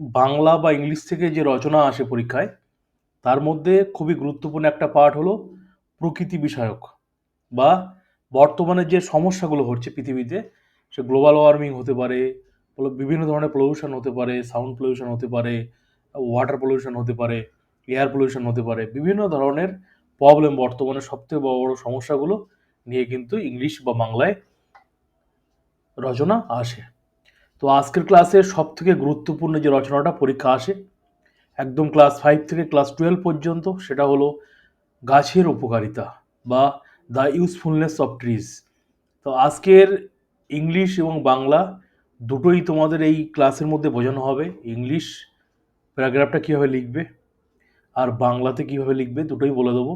বাংলা বা ইংলিশ থেকে যে রচনা আসে পরীক্ষায়, তার মধ্যে খুবই গুরুত্বপূর্ণ একটা পার্ট হলো প্রকৃতি বিষয়ক বা বর্তমানে যে সমস্যাগুলো হচ্ছে পৃথিবীতে, সে গ্লোবাল ওয়ার্মিং হতে পারে বিভিন্ন ধরনের পলিউশন হতে পারে সাউন্ড পলিউশন হতে পারে ওয়াটার পলিউশন হতে পারে এয়ার পলিউশন হতে পারে, বিভিন্ন ধরনের প্রবলেম বর্তমানে সবথেকে বড় বড় সমস্যাগুলো নিয়ে কিন্তু ইংলিশ বা বাংলায় রচনা আসে। তো আজকের ক্লাসের সব থেকে গুরুত্বপূর্ণ যে রচনাটা, পরীক্ষা আসে, একদম ক্লাস ফাইভ থেকে ক্লাস টুয়েলভ পর্যন্ত, সেটা হলো গাছের উপকারিতা বা দ্য ইউজফুলনেস অফ ট্রিজ তো আজকের ইংলিশ এবং বাংলা দুটোই তোমাদের এই ক্লাসের মধ্যে বোঝানো হবে। ইংলিশ প্যারাগ্রাফটা কীভাবে লিখবে আর বাংলাতে কীভাবে লিখবে দুটোই বলে দেবো।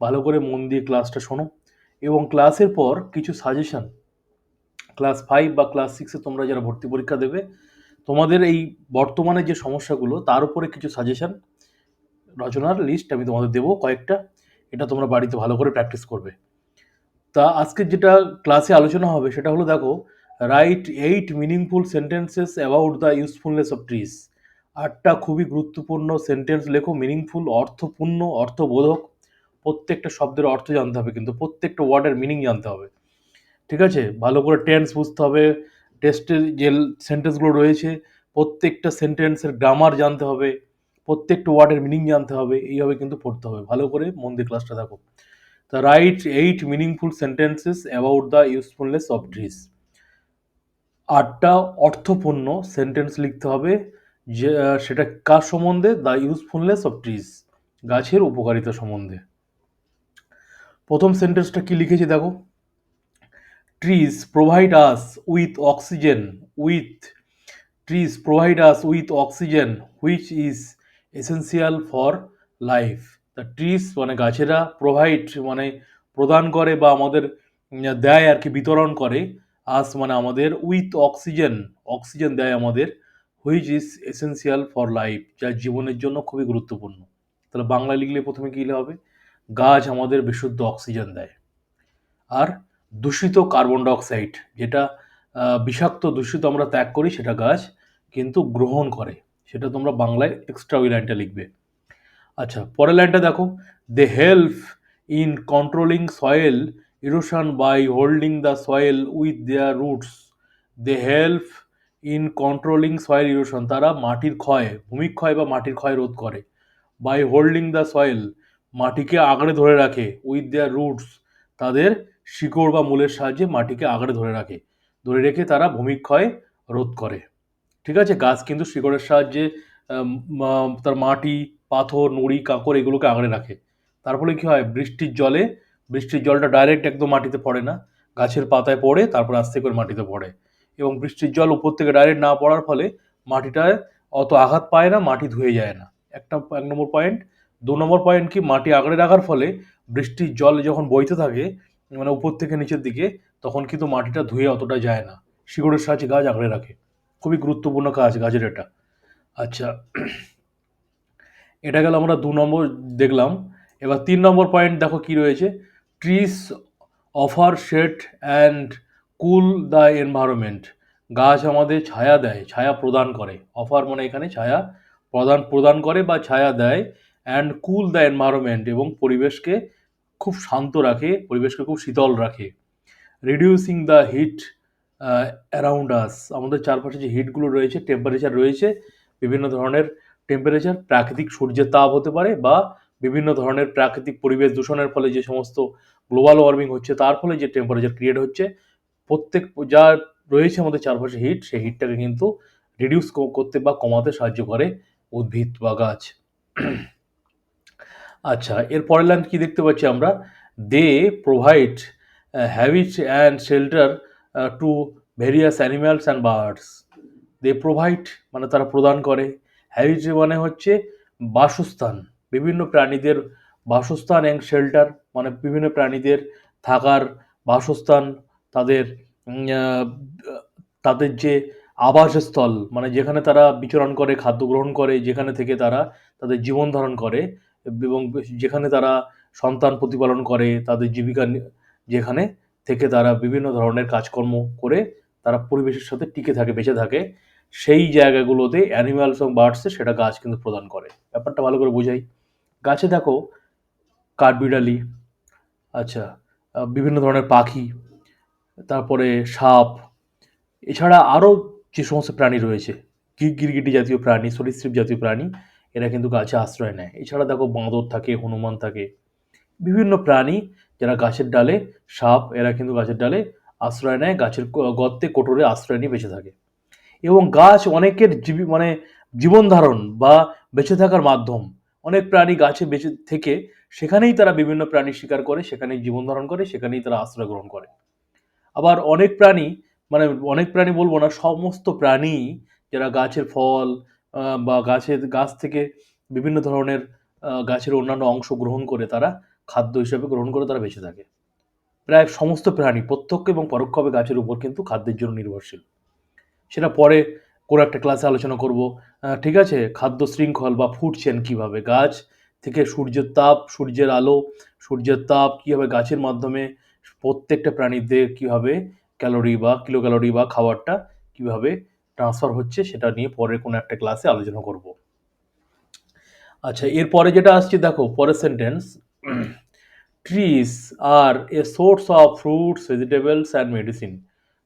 ভালো করে মন দিয়ে ক্লাসটা শোনো এবং ক্লাসের পর কিছু সাজেশন ক্লাস ফাইভ বা ক্লাস সিক্সে তোমরা যারা ভর্তি পরীক্ষা দেবে, তোমাদের এই বর্তমানে যে সমস্যাগুলো, তার উপরে কিছু সাজেশন রচনার লিস্ট আমি তোমাদের দেবো কয়েকটা। এটা তোমরা বাড়িতে ভালো করে প্র্যাকটিস করবে। তা আজকে যেটা ক্লাসে আলোচনা হবে, সেটা হলো দেখো write eight meaningful sentences about the usefulness of trees আটটা খুবই গুরুত্বপূর্ণ সেন্টেন্স লেখো মিনিংফুল অর্থপূর্ণ, অর্থবোধক। প্রত্যেকটা শব্দের অর্থ জানতে হবে, কিন্তু প্রত্যেকটা ওয়ার্ডের মিনিং জানতে হবে। ঠিক আছে? ভালো করে টেন্স বুঝতে হবে। টেস্টের যে সেন্টেন্সগুলো রয়েছে, প্রত্যেকটা সেন্টেন্সের গ্রামার জানতে হবে। প্রত্যেকটা ওয়ার্ডের মিনিং জানতে হবে। এইভাবে কিন্তু পড়তে হবে। ভালো করে মন দিয়ে ক্লাসটা দেখো। The write eight meaningful sentences about the usefulness of trees আটটা অর্থপূর্ণ সেন্টেন্স লিখতে হবে। যে সেটা কার সম্বন্ধে? দ্য ইউজফুলনেস অফ ট্রিজ গাছের উপকারিতা সম্বন্ধে। প্রথম সেন্টেন্সটা কি লিখেছি দেখো। Trees provide us with oxygen, with trees provide us with oxygen, which is essential for life. The trees মানে গাছেরা প্রোভাইড মানে প্রদান করে বা আমাদের দেয় আর কি, বিতরণ করে আস মানে আমাদের উইথ অক্সিজেন অক্সিজেন দেয় আমাদের which is essential for life যা জীবনের জন্য খুবই গুরুত্বপূর্ণ। তাহলে বাংলা লিখলে প্রথমে কী হবে? গাছ আমাদের বিশুদ্ধ অক্সিজেন দেয়। আর দূষিত কার্বন ডাইঅক্সাইড যেটা বিষাক্ত দূষিত আমরা ত্যাগ করি সেটা গাছ কিন্তু গ্রহণ করে। সেটা তোমরা বাংলায় এক্সট্রা ওই লাইনটা লিখবে। আচ্ছা পরের লাইনটা দেখো। They help in controlling soil erosion by holding the soil with their roots they help in controlling soil erosion তারা মাটির ক্ষয় ভূমিক্ষয় বা মাটির ক্ষয় রোধ করে। বাই হোল্ডিং দ্য সয়েল মাটিকে আঁকড়ে ধরে রাখে উইথ দেয়ার রুটস তাদের শিকড় বা মূলের সাহায্যে মাটিকে আঁকড়ে ধরে রাখে। ধরে রেখে তারা ভূমিক্ষয় রোধ করে। ঠিক আছে? গাছ কিন্তু শিকড়ের সাহায্যে তার মাটি, পাথর, নুড়ি কাঁকড় এগুলোকে আঁকড়ে রাখে। তার ফলে কী হয়? বৃষ্টির জলে, বৃষ্টির জলটা ডাইরেক্ট একদম মাটিতে পড়ে না। গাছের পাতায় পড়ে, তারপর আস্তে করে মাটিতে পড়ে। এবং বৃষ্টির জল উপর থেকে ডাইরেক্ট না পড়ার ফলে মাটিটায় অত আঘাত পায় না, মাটি ধুয়ে যায় না। একটা, এক নম্বর পয়েন্ট দু নম্বর পয়েন্ট কি? মাটি আঁকড়ে রাখার ফলে বৃষ্টির জল যখন বইতে থাকে মানে উপর থেকে নিচের দিকে, তখন কিন্তু মাটিটা ধুয়ে অতটা যায় না। শিকড়ের সাহায্যে গাছ আঁকড়ে রাখে। খুবই গুরুত্বপূর্ণ কাজ গাছের এটা। আচ্ছা এটা গেল আমরা দু নম্বর দেখলাম। এবার তিন নম্বর পয়েন্ট দেখো কি রয়েছে। Trees offer shade and cool the environment গাছ আমাদের ছায়া দেয়, ছায়া প্রদান করে। অফার মানে এখানে ছায়া প্রদান প্রদান করে বা ছায়া দেয় অ্যান্ড কুল দ্য এনভায়রনমেন্ট এবং পরিবেশকে খুব শান্ত রাখে, পরিবেশকে খুব শীতল রাখে। Reducing the heat around us আমাদের চারপাশে যে হিটগুলো রয়েছে টেম্পারেচার রয়েছে, বিভিন্ন ধরনের টেম্পারেচার প্রাকৃতিক সূর্যের তাপ হতে পারে বা বিভিন্ন ধরনের প্রাকৃতিক পরিবেশ দূষণের ফলে যে সমস্ত গ্লোবাল ওয়ার্মিং হচ্ছে, তার ফলে যে টেম্পারেচার ক্রিয়েট হচ্ছে, প্রত্যেক যা রয়েছে আমাদের চারপাশে হিট সেই হিটটাকে কিন্তু রিডিউস করতে বা কমাতে সাহায্য করে উদ্ভিদ বা গাছ। আচ্ছা এর পরের লাইন কি দেখতে পাচ্ছি আমরা? They provide habit and shelter to various animals and birds they provide মানে তারা প্রদান করে। হ্যাবিট মানে হচ্ছে বাসস্থান, বিভিন্ন প্রাণীদের বাসস্থান অ্যান্ড শেল্টার মানে বিভিন্ন প্রাণীদের থাকার বাসস্থান, তাদের তাদের যে আবাসস্থল মানে যেখানে তারা বিচরণ করে, খাদ্য গ্রহণ করে, যেখানে থেকে তারা তাদের জীবন ধারণ করে এবং যেখানে তারা সন্তান প্রতিপালন করে, তাদের জীবিকা যেখানে থেকে তারা বিভিন্ন ধরনের কাজকর্ম করে তারা পরিবেশের সাথে টিকে থাকে, বেঁচে থাকে, সেই জায়গাগুলোতে অ্যানিমালস এবং বার্ডসে সেটা গাছ কিন্তু প্রদান করে। ব্যাপারটা ভালো করে বোঝাই। গাছে দেখো কাঠবিড়ালি আচ্ছা বিভিন্ন ধরনের পাখি, তারপরে সাপ, এছাড়া আরও যে সমস্ত প্রাণী রয়েছে গিরগিটি জাতীয় প্রাণী, সরীসৃপ জাতীয় প্রাণী এরা কিন্তু গাছে আশ্রয় নেয়। এছাড়া দেখো বাঁদর থাকে, হনুমান থাকে, বিভিন্ন প্রাণী যারা গাছের ডালে, সাপ এরা কিন্তু গাছের ডালে আশ্রয় নেয়, গাছের গর্তে কোটরে আশ্রয় নিয়ে বেঁচে থাকে। এবং গাছ অনেকের জীবী মানে জীবন ধারণ বা বেঁচে থাকার মাধ্যম। অনেক প্রাণী গাছে বেঁচে থেকে সেখানেই তারা বিভিন্ন প্রাণী শিকার করে, সেখানেই জীবন ধারণ করে, সেখানেই তারা আশ্রয় গ্রহণ করে। আবার অনেক প্রাণী মানে অনেক প্রাণী বলব না, সমস্ত প্রাণী যারা গাছের ফল বা গাছের, গাছ থেকে বিভিন্ন ধরনের গাছের অন্যান্য অংশ গ্রহণ করে তারা খাদ্য হিসেবে গ্রহণ করে তারা বেঁচে থাকে। প্রায় সমস্ত প্রাণী প্রত্যক্ষ এবং পরোক্ষভাবে গাছের উপর কিন্তু খাদ্যের জন্য নির্ভরশীল। সেটা পরে কোনো একটা ক্লাসে আলোচনা করব। ঠিক আছে? খাদ্য শৃঙ্খল বা ফুড চেন কীভাবে? গাছ থেকে সূর্যের তাপ, সূর্যের আলো, সূর্যের তাপ কীভাবে গাছের মাধ্যমে প্রত্যেকটা প্রাণীদের কীভাবে ক্যালোরি বা কিলো ক্যালোরি বা খাবারটা কীভাবে ট্রান্সফার হচ্ছে, সেটা নিয়ে পরের কোনো একটা ক্লাসে আলোচনা করব। আচ্ছা এরপরে যেটা আসছে, দেখো, পরের sentence trees are a source of fruits vegetables and medicine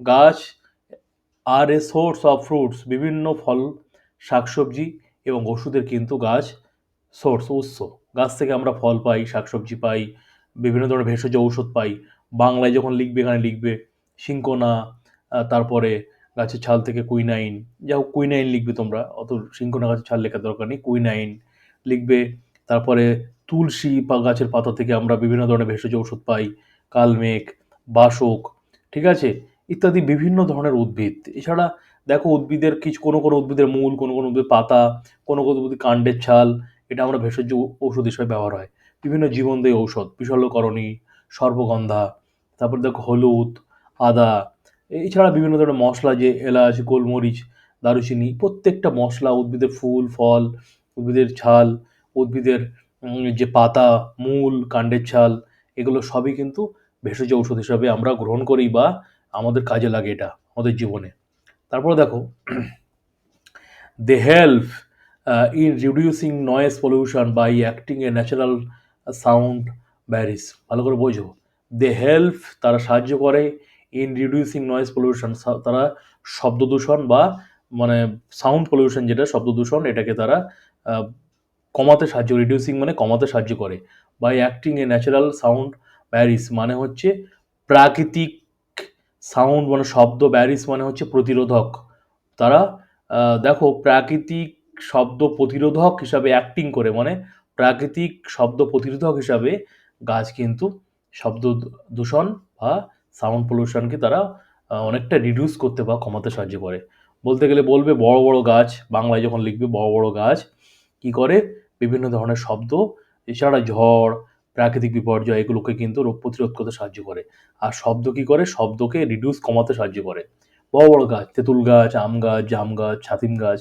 গাছ are a source of fruits বিভিন্ন ফল, শাকসবজি এবং ওষুধের কিন্তু গাছ সোর্স উৎস। গাছ থেকে আমরা ফল পাই, শাকসবজি পাই, বিভিন্ন ধরনের ভেষজ ঔষধ পাই। বাংলায় যখন লিখবে, এখানে লিখবে সিঙ্কোনা তারপরে গাছের ছাল থেকে কুইনাইন যা হোক কুইনাইন লিখবে তোমরা, অত সিঙ্কোনা গাছের ছাল লেখার দরকার নেই, কুইনাইন লিখবে। তারপরে তুলসী বা গাছের পাতা থেকে আমরা বিভিন্ন ধরনের ভেষজ ওষুধ পাই, কালমেঘ, বাসক, ঠিক আছে? ইত্যাদি বিভিন্ন ধরনের উদ্ভিদ। এছাড়া দেখো উদ্ভিদের কিছু, কোনো কোনো উদ্ভিদের মূল, কোনো কোনো উদ্ভিদের পাতা, কোনো কোনো উদ্ভিদের কাণ্ডের ছাল, এটা আমরা ভেষজ ঔষধ হিসেবে ব্যবহার হয়। বিভিন্ন জীবনদায়ী ঔষধ বিশল্যকরণী সর্বগন্ধা, তারপর দেখো হলুদ, আদা এছাড়া বিভিন্ন ধরনের মশলা, যে এলাচ, গোলমরিচ, দারুচিনি, প্রত্যেকটা মশলা, উদ্ভিদের ফুল, ফল, উদ্ভিদের ছাল উদ্ভিদের যে পাতা, মূল, কাণ্ডের ছাল এগুলো সবই কিন্তু ভেষজ ঔষধ হিসাবে আমরা গ্রহণ করি বা আমাদের কাজে লাগে এটা, আমাদের জীবনে। তারপরে দেখো they help in reducing noise pollution by acting a natural sound barriers ভালো করে বোঝো। দে হেল্প তারা সাহায্য করে ইন রিডিউসিং নয়েজ পলিউশন তারা শব্দ দূষণ বা মানে সাউন্ড পলিউশন যেটা, শব্দ দূষণ, এটাকে তারা কমাতে সাহায্য রিডিউসিং মানে কমাতে সাহায্য করে by acting a natural sound barriers মানে হচ্ছে প্রাকৃতিক সাউন্ড মানে শব্দ ব্যারিস মানে হচ্ছে প্রতিরোধক। তারা দেখো প্রাকৃতিক শব্দ প্রতিরোধক হিসাবে অ্যাক্টিং করে মানে প্রাকৃতিক শব্দ প্রতিরোধক হিসাবে গাছ কিন্তু শব্দ দূষণ বা সাউন্ড পলিউশনকে তারা অনেকটা রিডিউস করতে বা কমাতে সাহায্য করে। বলতে গেলে বলবে বড় বড় গাছ, বাংলায় যখন লিখবে বড় বড় গাছ, কি করে? বিভিন্ন ধরনের শব্দ, এছাড়া ঝড়, প্রাকৃতিক বিপর্যয়, এগুলোকে কিন্তু রোগ প্রতিরোধ করতে সাহায্য করে। আর শব্দ কি করে? শব্দকে রিডিউস কমাতে সাহায্য করে। বড় বড় গাছ, তেঁতুল গাছ, আম গাছ, জাম গাছ, ছাতিম গাছ,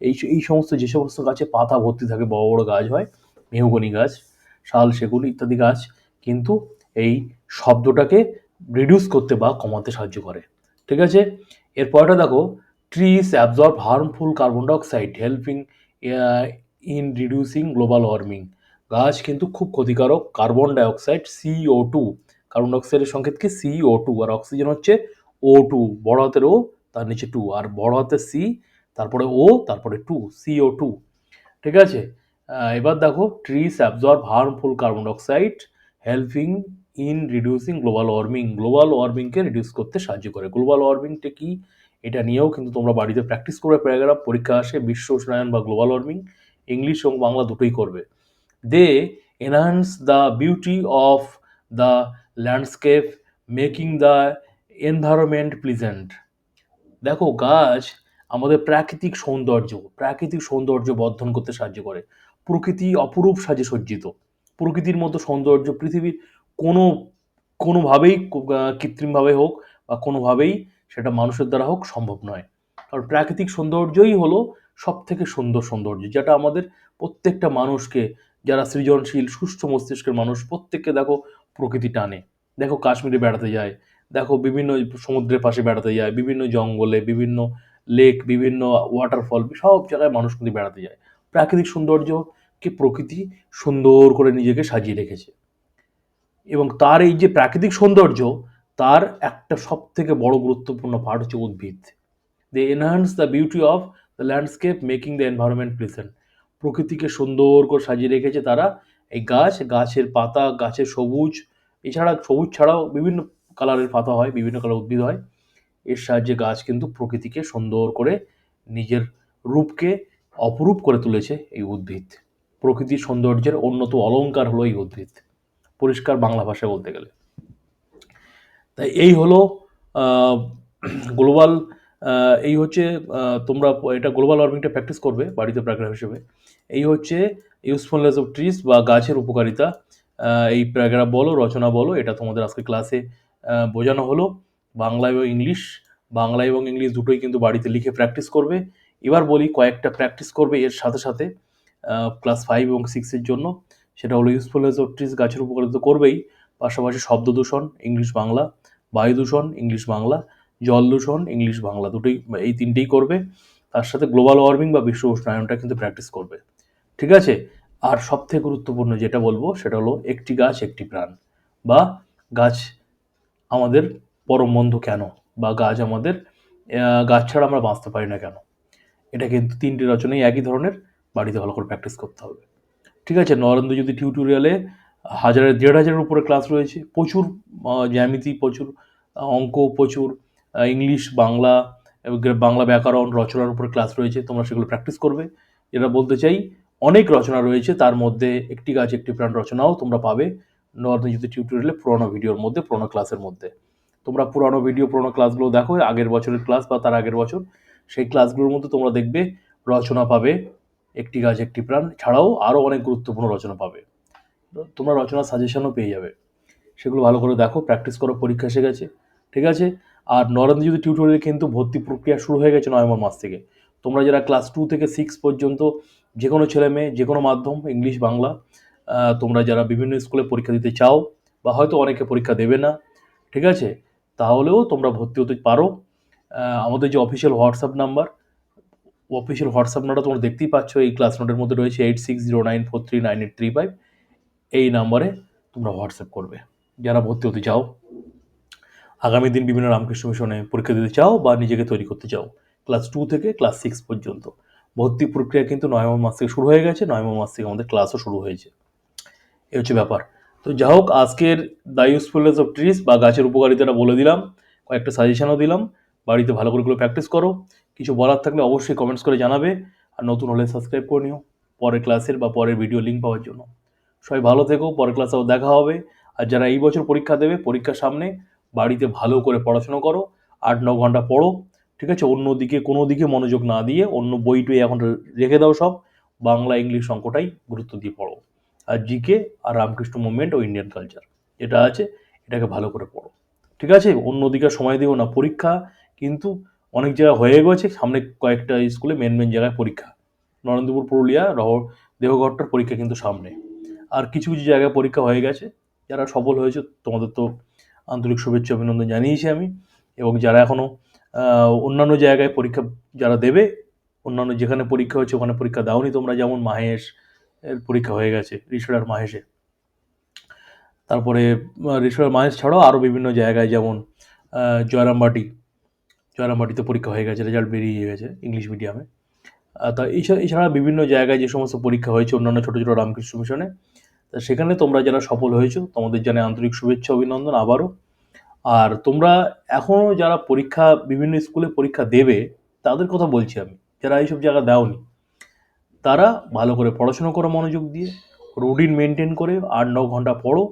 এই এই সমস্ত যে সমস্ত গাছে পাতা ভর্তি থাকে, বড় বড় গাছ হয়, মেহগনি গাছ, শাল সেগুন ইত্যাদি গাছ, কিন্তু এই শব্দটাকে রিডিউস করতে বা কমাতে সাহায্য করে। ঠিক আছে? এরপরটা দেখো trees absorb harmful carbon dioxide helping in reducing global warming গাছ কিন্তু খুব ক্ষতিকারক carbon dioxide CO two carbon ডাইঅক্সাইডের সংকেত কি? সিও টু আর অক্সিজেন হচ্ছে ও টু বড় হাতের ও তার নিচে টু আর বড় হাতের সি তারপরে ও তারপরে টু সিও টু ঠিক আছে? এবার দেখো trees absorb harmful carbon dioxide helping in reducing global warming global ওয়ার্মিংকে reduce করতে সাহায্য করে। গ্লোবাল ওয়ার্মিংটা কি? এটা নিয়েও কিন্তু তোমরা বাড়িতে প্র্যাকটিস করবে প্যারাগ্রাফ পরীক্ষা আসে, বিশ্ব উষ্ণায়ন বা গ্লোবাল ওয়ার্মিং ইংলিশ এবং বাংলা দুটোই করবে। They enhance the beauty of the landscape making the environment pleasant দেখো, গাছ আমাদের প্রাকৃতিক সৌন্দর্য প্রাকৃতিক সৌন্দর্য বর্ধন করতে সাহায্য করে। প্রকৃতি অপরূপ সাজে সজ্জিত। প্রকৃতির মতো সৌন্দর্য পৃথিবীর কোনো, কোনোভাবেই কৃত্রিমভাবে হোক বা কোনোভাবেই সেটা মানুষের দ্বারা হোক সম্ভব নয়। কারণ প্রাকৃতিক সৌন্দর্যই হলো সব থেকে সুন্দর সৌন্দর্য, যেটা আমাদের প্রত্যেকটা মানুষকে, যারা সৃজনশীল, সুস্থ মস্তিষ্কের মানুষ, প্রত্যেককে দেখো প্রকৃতি টানে। দেখো কাশ্মীরে বেড়াতে যায়, দেখো বিভিন্ন সমুদ্রের পাশে বেড়াতে যায়, বিভিন্ন জঙ্গলে, বিভিন্ন লেক, বিভিন্ন ওয়াটারফল সব জায়গায় মানুষ কিন্তু বেড়াতে যায়। প্রাকৃতিক সৌন্দর্যকে প্রকৃতি সুন্দর করে নিজেকে সাজিয়ে রেখেছে। এবং তার এই যে প্রাকৃতিক সৌন্দর্য, তার একটা সব থেকে বড় গুরুত্বপূর্ণ পার্ট হচ্ছে উদ্ভিদ। They enhance the beauty of the landscape making the environment pleasant প্রকৃতিকে সুন্দর করে সাজিয়ে রেখেছে তারা। এই গাছ, গাছের পাতা, গাছের সবুজ, এছাড়া সবুজ ছাড়াও বিভিন্ন কালারের পাতা হয়, বিভিন্ন কালার উদ্ভিদ হয়। এর সাহায্যে গাছ কিন্তু প্রকৃতিকে সুন্দর করে নিজের রূপকে অপরূপ করে তুলেছে এই উদ্ভিদ। প্রকৃতির সৌন্দর্যের অন্যত অলংকার হলো এই উদ্ভিদ। পরিষ্কার বাংলা ভাষায় বলতে গেলে। তাই এই হলো গ্লোবাল এই হচ্ছে তোমরা এটা গ্লোবাল ওয়ার্মিংটা প্র্যাকটিস করবে বাড়িতে প্যারাগ্রাফ হিসেবে। এই হচ্ছে ইউজফুলনেস অফ ট্রিজ বা গাছের উপকারিতা। এই প্যারাগ্রাফ বলো, রচনা বলো, এটা তোমাদের আজকে ক্লাসে বোঝানো হলো। বাংলা এবং ইংলিশ, বাংলা এবং ইংলিশ দুটোই কিন্তু বাড়িতে লিখে প্র্যাকটিস করবে। এবার বলি কয়েকটা প্র্যাকটিস করবে এর সাথে সাথে ক্লাস ফাইভ এবং সিক্সের জন্য। সেটা হলো ইউজফুলনেস অফ ট্রিজ গাছের উপকারিতা করবেই। পাশাপাশি শব্দ দূষণ ইংলিশ বাংলা, বায়ু দূষণ ইংলিশ বাংলা, জল দূষণ ইংলিশ বাংলা দুটোই এই তিনটেই করবে। তার সাথে গ্লোবাল ওয়ার্মিং বা বিশ্ব উষ্ণায়নটা কিন্তু প্র্যাকটিস করবে। ঠিক আছে? আর সবথেকে গুরুত্বপূর্ণ যেটা বলব সেটা হলো একটি গাছ একটি প্রাণ। বা গাছ আমাদের পরম বন্ধু কেন? বা গাছ আমাদের গাছ ছাড়া আমরা বাঁচতে পারি না কেন? এটা কিন্তু তিনটি রচনাই একই ধরনের, বাড়িতে ভালো করে প্র্যাকটিস করতে হবে। ঠিক আছে, নরেন্দ্র যদি টিউটোরিয়ালে হাজারের দেড় হাজারের উপরে ক্লাস রয়েছে, প্রচুর জ্যামিতি, প্রচুর অঙ্ক, প্রচুর ইংলিশ বাংলা বাংলা ব্যাকরণ, রচনার উপরে ক্লাস রয়েছে, তোমরা সেগুলো প্র্যাকটিস করবে। যেটা বলতে চাই, অনেক রচনা রয়েছে, তার মধ্যে একটি গাছ, একটি প্রাণ রচনাও তোমরা পাবে যদি টিউটোরিয়ালে পুরোনো ভিডিওর মধ্যে, পুরোনো ক্লাসের মধ্যে। তোমরা পুরোনো ভিডিও পুরোনো ক্লাসগুলো দেখো, আগের বছরের ক্লাস বা তার আগের বছর, সেই ক্লাসগুলোর মধ্যে তোমরা দেখবে, রচনা পাবে একটি গাছ, একটি প্রাণ, ছাড়াও আরও অনেক গুরুত্বপূর্ণ রচনা পাবে। তোমরা রচনা সাজেশনও পেয়ে যাবে। সেগুলো ভালো করে দেখো প্র্যাকটিস করো, পরীক্ষা এসে গেছে, ঠিক আছে? আর নরেন্দ্র যদি টিউটোরিয়াল কিন্তু ভর্তি প্রক্রিয়া শুরু হয়ে গেছে নভেম্বর মাস থেকে। তোমরা যারা ক্লাস টু থেকে সিক্স পর্যন্ত যে কোনো ছেলে মেয়ে, যে কোনো মাধ্যম ইংলিশ বাংলা তোমরা যারা বিভিন্ন স্কুলে পরীক্ষা দিতে চাও, বা হয়তো অনেকে পরীক্ষা দেবে না, ঠিক আছে? তাহলেও তোমরা ভর্তি হতে পারো। আমাদের যে official WhatsApp number official WhatsApp নাম্বারটা তোমরা দেখতেই পাচ্ছ, এই ক্লাস নোটের মধ্যে রয়েছে eight six zero nine four three nine eight three five এই নাম্বারে তোমরা হোয়াটসঅ্যাপ করবে। যারা ভর্তি হতে চাও, আগামী দিন বিভিন্ন রামকৃষ্ণ মিশনে পরীক্ষা দিতে চাও বা নিজেকে তৈরি করতে চাও ক্লাস টু থেকে ক্লাস সিক্স পর্যন্ত। ভর্তি প্রক্রিয়া কিন্তু নভেম্বর মাস থেকে শুরু হয়ে গেছে নভেম্বর মাস থেকে আমাদের ক্লাসও শুরু হয়েছে। এই হচ্ছে ব্যাপার। তো যা হোক, আজকের দ্য ইউজফুলনেস অফ ট্রিজ বা গাছের উপকারিতাটা বলে দিলাম, কয়েকটা সাজেশনও দিলাম। বাড়িতে ভালো করে প্র্যাকটিস করো। কিছু বলার থাকলে অবশ্যই কমেন্টস করে জানাবে আর নতুন হলে সাবস্ক্রাইব করে নিও পরের ক্লাসের বা পরের ভিডিও লিঙ্ক পাওয়ার জন্য। সবাই ভালো থেকো, পরের ক্লাসে আবার দেখা হবে। আর যারা এই বছর পরীক্ষা দেবে, পরীক্ষার সামনে বাড়িতে ভালো করে পড়াশোনা করো, আট ন ঘণ্টা পড়ো, ঠিক আছে? অন্য দিকে, কোনো দিকে মনোযোগ না দিয়ে অন্য বই টই এখন রেখে দাও সব। বাংলা, ইংলিশ অঙ্কটাই গুরুত্ব দিয়ে পড়ো। আর জিকে আর রামকৃষ্ণ মুভমেন্ট ও ইন্ডিয়ান কালচার এটা আছে, এটাকে ভালো করে পড়ো। ঠিক আছে? অন্যদিকে সময় দিও না, পরীক্ষা কিন্তু অনেক জায়গায় হয়ে গেছে। সামনে কয়েকটা স্কুলে মেন মেন জায়গায় পরীক্ষা। নরেন্দ্রপুর, পুরুলিয়া রহ দেহঘরটার পরীক্ষা কিন্তু সামনে। আর কিছু কিছু জায়গায় পরীক্ষা হয়ে গেছে। যারা সফল হয়েছে, তোমাদের তো আন্তরিক শুভেচ্ছা, অভিনন্দন জানিয়েছি আমি। এবং যারা এখনও অন্যান্য জায়গায় পরীক্ষা যারা দেবে, অন্যান্য যেখানে পরীক্ষা হচ্ছে ওখানে পরীক্ষা দাওনি তোমরা। যেমন মাহেশ, এর পরীক্ষা হয়ে গেছে রিসোডার মাহেশে। তারপরে রিসোডার মাহেশ ছাড়াও আরও বিভিন্ন জায়গায় যেমন জয়রামবাটি জয়রামবাটিতে পরীক্ষা হয়ে গেছে রেজাল্ট বেরিয়ে গেছে ইংলিশ মিডিয়ামে তা এছাড়া বিভিন্ন জায়গায় যে সমস্ত পরীক্ষা হয়েছে, অন্যান্য ছোটো ছোটো রামকৃষ্ণ মিশনে, তা সেখানে তোমরা যারা সফল হয়েছো, তোমাদের জানে আন্তরিক শুভেচ্ছা, অভিনন্দন আবারও। আর তোমরা এখনও যারা পরীক্ষা, বিভিন্ন স্কুলে পরীক্ষা দেবে, তাদের কথা বলছি আমি, যারা এইসব জায়গা দাওনি, তারা ভালো করে পড়াশোনা করো মনোযোগ দিয়ে রুটিন মেনটেন করে, আট ন ঘণ্টা পড়ো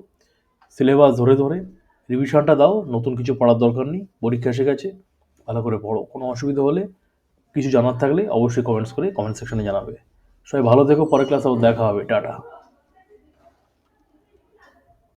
সিলেবাস ধরে ধরে রিভিশনটা দাও, নতুন কিছু পড়ার দরকার নেই, পরীক্ষা এসে গেছে। ভালো করে পড়ো। কোনো অসুবিধা হলে কিছু জানার থাকলে অবশ্যই কমেন্টস করে কমেন্ট সেকশনে জানাবে। সবাই ভালো থেকো, পরের ক্লাসে আবার দেখা হবে। টাটা।